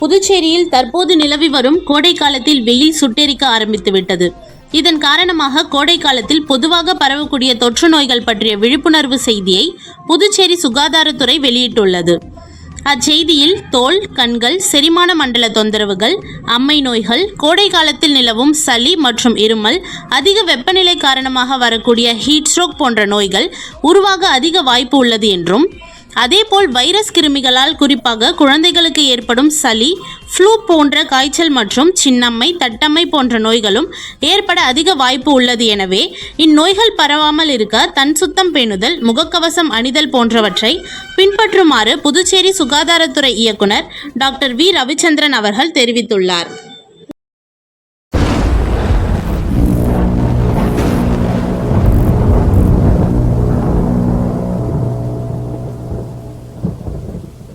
புதுச்சேரியில் தற்போது நிலவி வரும் கோடை காலத்தில் வெயில் சுட்டெரிக்க ஆரம்பித்துவிட்டது இதன் காரணமாக கோடை காலத்தில் பொதுவாக பரவக்கூடிய தொற்று நோய்கள் பற்றிய விழிப்புணர்வு செய்தியை புதுச்சேரி சுகாதாரத்துறை வெளியிட்டுள்ளது. அச்செய்தியில் தோல் கண்கள் செரிமான மண்டல தொந்தரவுகள் அம்மை நோய்கள் கோடை காலத்தில் நிலவும் சளி மற்றும் இருமல் அதிக வெப்பநிலை காரணமாக வரக்கூடிய ஹீட் ஸ்ட்ரோக் போன்ற நோய்கள் உருவாக அதிக வாய்ப்பு உள்ளது என்றும் அதேபோல் வைரஸ் கிருமிகளால் குறிப்பாக குழந்தைகளுக்கு ஏற்படும் சளி ஃப்ளூ போன்ற காய்ச்சல் மற்றும் சின்னம்மை தட்டம்மை போன்ற நோய்களும் ஏற்பட அதிக வாய்ப்பு உள்ளது எனவே இந்நோய்கள் பரவாமல் இருக்க தன் சுத்தம் பேணுதல் முகக்கவசம் அணிதல் போன்றவற்றை பின்பற்றுமாறு புதுச்சேரி சுகாதாரத்துறை இயக்குனர் டாக்டர் வி. ரவிச்சந்திரன் அவர்கள் தெரிவித்துள்ளார்.